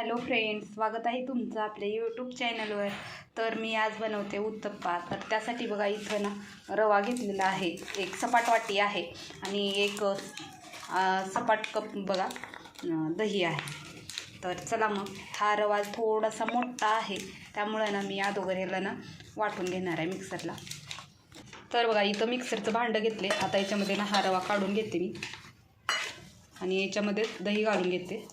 Hello friends स्वागत आहे तुमचं आपल्या यूट्यूब चॅनलवर तर मी आज बनवते उत्तप्पा. तर त्यासाठी बघा इथं ना रवा घेतलेला आहे. एक सपाट वाटी आहे आणि एक सपाट कप बघा दही आहे. तर चला मग हा रवा थोडासा मोठा आहे. त्यामुळे ना मी अदोगर याला ना वाटून घेणार आहे मिक्सरला तर बघा इथं मिक्सरचं भांडं घेतले. आता याच्यामध्ये ना हा रवा काढून घेते मी. आणि याच्यामध्ये दही घालून घेते.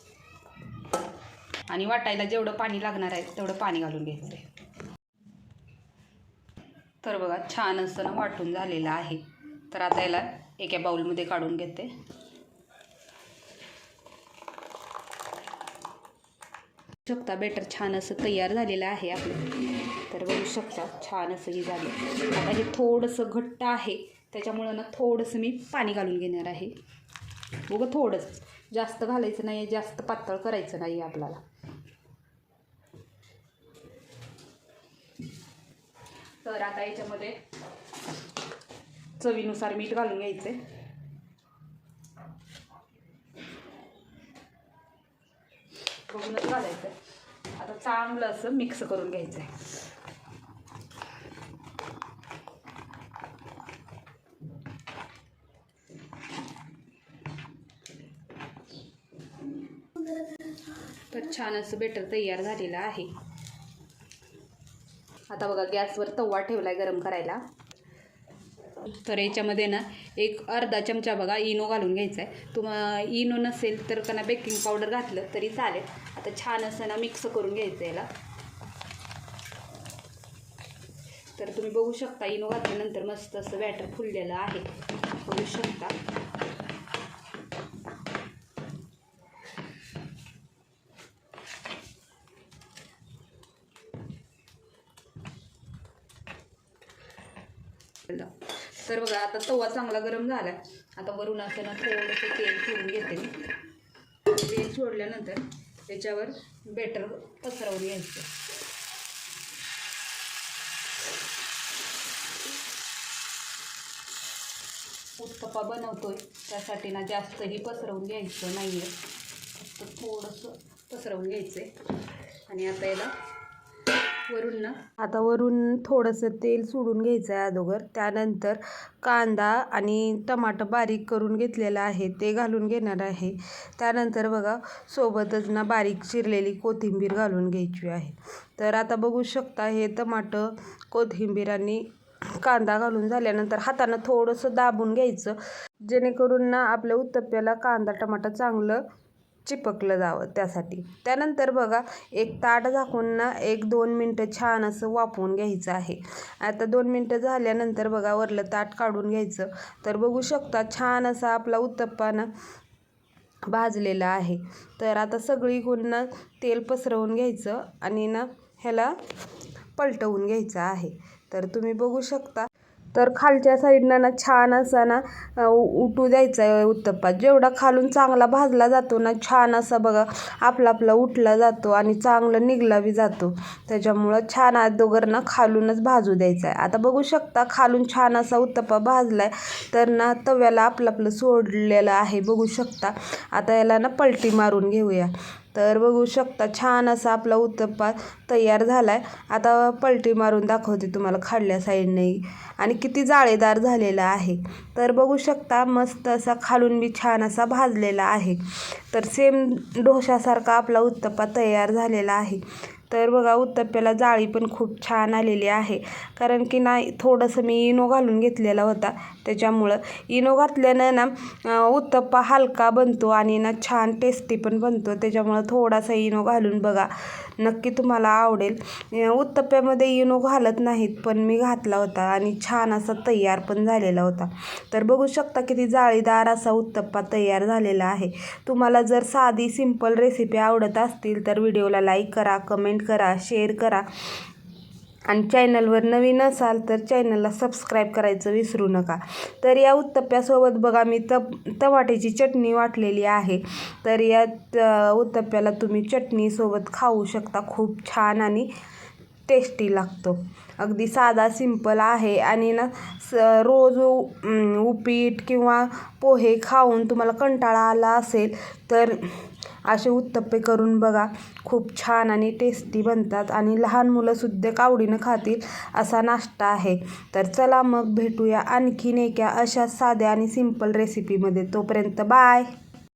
आणि वाटायला जेवढं पाणी लागणार आहे तेवढं पाणी घालून घ्यायचं आहे तर बघा छान असं ना वाटून झालेलं आहे. तर आता याला एका बाऊलमध्ये काढून घेते. शकता बेटर छान असं तयार झालेलं आहे आपलं. तर बघू शकता छान असं हे झालं. आता हे थोडंसं घट्ट आहे. त्याच्यामुळं ना थोडंसं मी पाणी घालून घेणार आहे. बघा थोडंसं. जास्त घालायचं नाही जास्त पातळ करायचं नाही आपल्याला. तर आता याच्यामध्ये चवीनुसार मीठ घालून घ्यायचे. बघूनच घालायचं. आता चांगलं असं मिक्स करून घ्यायचं आहे तर छान असं बेटर तयार झालेलं आहे. आता बघा गॅसवर तवा ठेवला आहे गरम करायला. तर याच्यामध्ये ना एक अर्धा चमचा बघा इनो घालून घ्यायचा आहे तुम्हा इनो नसेल तर त्यांना बेकिंग पावडर घातलं तरी चालेल. आता छान असं ना मिक्स करून घ्यायचं याला. तर तुम्ही बघू शकता इनो घातल्यानंतर मस्त असं बॅटर फुललेलं आहे. बघू शकता. तर बघा आता तवा चांगला गरम झाला आता वरून असताना थोडंसं तेल सोडून घेते मी. तेल सोडल्यानंतर त्याच्यावर बेटर पसरवून घ्यायचं. उत्तप्पा बनवतोय त्यासाठी ना जास्तही पसरवून घ्यायचं नाही आहे फक्त थोडंसं पसरवून घ्यायचं आहे आणि आता याला वरून ना? आता वरून थोडंसं तेल सोडून घ्यायचं आहे अगोदर. त्यानंतर कांदा आणि टमाटर बारीक करून घेतलेलं आहे. ते घालून घेणार आहे. त्यानंतर बघा सोबतच ना बारीक चिरलेली कोथिंबीर घालून घ्यायची आहे. तर आता बघू शकता हे टमाटर कोथिंबीर आणि कांदा घालून झाल्यानंतर हातानं थोडंसं दाबून घ्यायचं. जेणेकरून ना आपल्या उत्तप्प्याला कांदा टमाटर चांगलं चिपकलं जावं त्यासाठी. त्यानंतर बघा एक ताट झाकून ना एक दोन मिनटं छान असं वाफवून घ्यायचं आहे. आता दोन मिनटं झाल्यानंतर बघा वरलं ताट काढून घ्यायचं. तर बघू शकता छान असा आपला उत्तप्पानं भाजलेला आहे. तर आता सगळीकडून ना तेल पसरवून घ्यायचं आणि ना ह्याला पलटवून घ्यायचं आहे. तर तुम्ही बघू शकता तर खालच्या साईडनं ना छान असा ना उठू द्यायचा आहे उत्तप्पा. जेवढा खालून चांगला भाजला जातो ना छान असा बघा आपला आपला उठला जातो आणि चांगलं निघला बी जातो. त्याच्यामुळं छान अगोदर ना खालूनच भाजू द्यायचा आहे. आता बघू शकता खालून छान असा उत्तप्पा भाजला आहे तर ना तव्याला आपलं आपलं सोडलेलं आहे. बघू शकता. आता याला ना पलटी मारून घेऊया. तर बघू शकता छान असा आपला उत्तप्पा तयार झाला आहे आता पलटी मारून दाखवते तुम्हाला खाल्ल्या साईडने. आणि किती जाळेदार झालेला आहे. तर बघू शकता मस्त असा खालून बी छान असा भाजलेला आहे. तर सेम डोशासारखा आपला उत्तप्पा तयार झालेला आहे. तर बघा उत्तप्प्याला जाळी पण खूप छान आलेली आहे. कारण की नाही थोडंसं मी इनो घालून घेतलेला होता. त्याच्यामुळं इनो घातल्यानं ना उत्तप्पा हलका बनतो आणि ना छान टेस्टी पण बनतो. त्याच्यामुळं थोडासा इनो घालून बघा नक्की तुम्हाला आवडेल. उत्तप्प्यामध्ये इनो घालत नाहीत पण मी घातला होता आणि छान असा तयार पण झालेला होता. तर बघू शकता किती जाळीदार असा उत्तप्पा तयार झालेला आहे. तुम्हाला जर साधी सिंपल रेसिपी आवडत असतील तर व्हिडिओला लाईक करा कमेंट करा शेअर करा. आणि चॅनलवर नवीन असाल तर चॅनलला सबस्क्राईब करायचं विसरू नका. तर या उत्तप्प्यासोबत बघा मी तप टमाट्याची चटणी वाटलेली आहे. तर या उत्तप्प्याला तुम्ही चटणीसोबत खाऊ शकता. खूप छान आणि टेस्टी लागतो. अगदी साधा सिंपल आहे. आणि ना स रोज उपीट किंवा पोहे खाऊन तुम्हाला कंटाळा आला असेल तर असे उत्तप्पे करून बघा. खूप छान आणि टेस्टी बनतात. आणि लहान मुलंसुद्धा आवडीनं खातील असा नाश्ता आहे. तर चला मग भेटूया आणखीन एका अशा साध्या आणि सिंपल रेसिपीमध्ये तोपर्यंत बाय